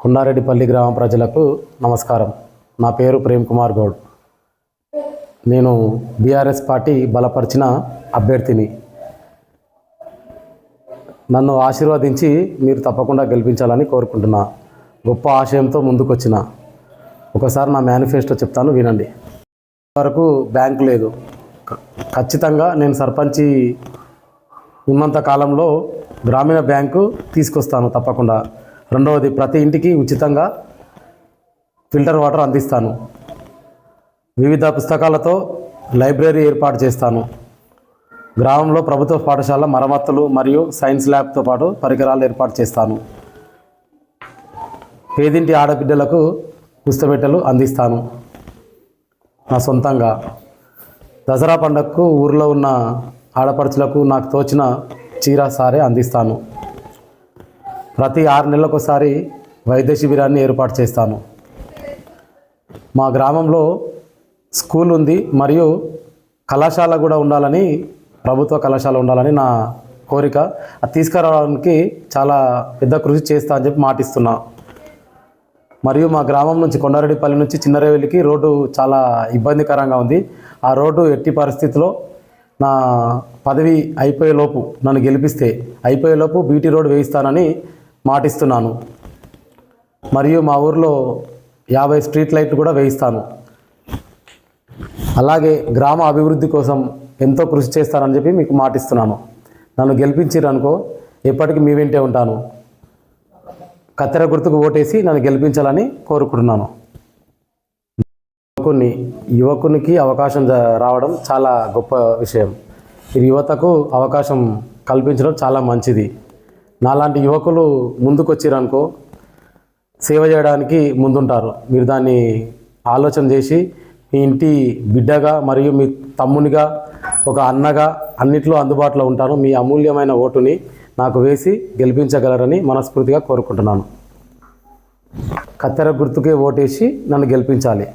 కొండారెడ్డిపల్లి గ్రామ ప్రజలకు నమస్కారం. నా పేరు ప్రేమ్ కుమార్ గౌడ్. నేను బీఆర్ఎస్ పార్టీ బలపరిచిన అభ్యర్థిని. నన్ను ఆశీర్వదించి మీరు తప్పకుండా గెలిపించాలని కోరుకుంటున్నా. గొప్ప ఆశయంతో ముందుకొచ్చిన. ఒకసారి నా మేనిఫెస్టో చెప్తాను వినండి. వరకు బ్యాంకు లేదు. ఖచ్చితంగా నేను సర్పంచి ఉన్నంత కాలంలో గ్రామీణ బ్యాంకు తీసుకొస్తాను తప్పకుండా. రెండవది ప్రతి ఇంటికి ఉచితంగా ఫిల్టర్ వాటర్ అందిస్తాను. వివిధ పుస్తకాలతో లైబ్రరీ ఏర్పాటు చేస్తాను. గ్రామంలో ప్రభుత్వ పాఠశాల మరమ్మతులు మరియు సైన్స్ ల్యాబ్తో పాటు పరికరాలు ఏర్పాటు చేస్తాను. పేదింటి ఆడబిడ్డలకు పుస్తమెట్టలు అందిస్తాను. నా సొంతంగా. దసరా పండగకు ఊర్లో ఉన్న ఆడపడుచులకు నాకు తోచిన చీర సారే అందిస్తాను. ప్రతి ఆరు నెలలకు ఒకసారి వైద్య శిబిరాన్ని ఏర్పాటు చేస్తాను మా గ్రామంలో స్కూల్ ఉంది మరియు కళాశాల కూడా ఉండాలని ప్రభుత్వ కళాశాల ఉండాలని నా కోరిక. అది తీసుకురావడానికి చాలా పెద్ద కృషి చేస్తా అని చెప్పి మాటిస్తున్నా. మరియు మా గ్రామం నుంచి కొండారెడ్డిపల్లి నుంచి చిన్నరేవెల్లికి రోడ్డు చాలా ఇబ్బందికరంగా ఉంది. ఆ రోడ్డు ఎట్టి పరిస్థితిలో నా పదవి అయిపోయేలోపు నన్ను గెలిపిస్తే అయిపోయేలోపు బీటీ రోడ్డు వేయిస్తానని మాటిస్తున్నాను. మరియు మా ఊర్లో యాభై స్ట్రీట్ లైట్లు కూడా వేయిస్తాను. అలాగే గ్రామ అభివృద్ధి కోసం ఎంతో కృషి చేస్తానని చెప్పి మీకు మాటిస్తున్నాను. నన్ను గెలిపించారనుకో ఎప్పటికీ మీ వెంటే ఉంటాను. కత్తెర గుర్తుకు ఓటేసి నన్ను గెలిపించాలని కోరుకుంటున్నాను. యువకుని యువకునికి అవకాశం జ- రావడం చాలా గొప్ప విషయం. ఇది యువతకు అవకాశం కల్పించడం చాలా మంచిది. నాలాంటి యువకులు ముందుకొచ్చిరనుకో సేవ చేయడానికి ముందుంటారు. మీరు దాన్ని ఆలోచన చేసి మీ ఇంటి బిడ్డగా మరియు మీ తమ్మునిగా ఒక అన్నగా అన్నిట్లో అందుబాటులో ఉంటాను మీ అమూల్యమైన ఓటుని నాకు వేసి గెలిపించగలరని మనస్ఫూర్తిగా కోరుకుంటున్నాను. కత్తెర గుర్తుకే ఓటేసి నన్ను గెలిపించాలి.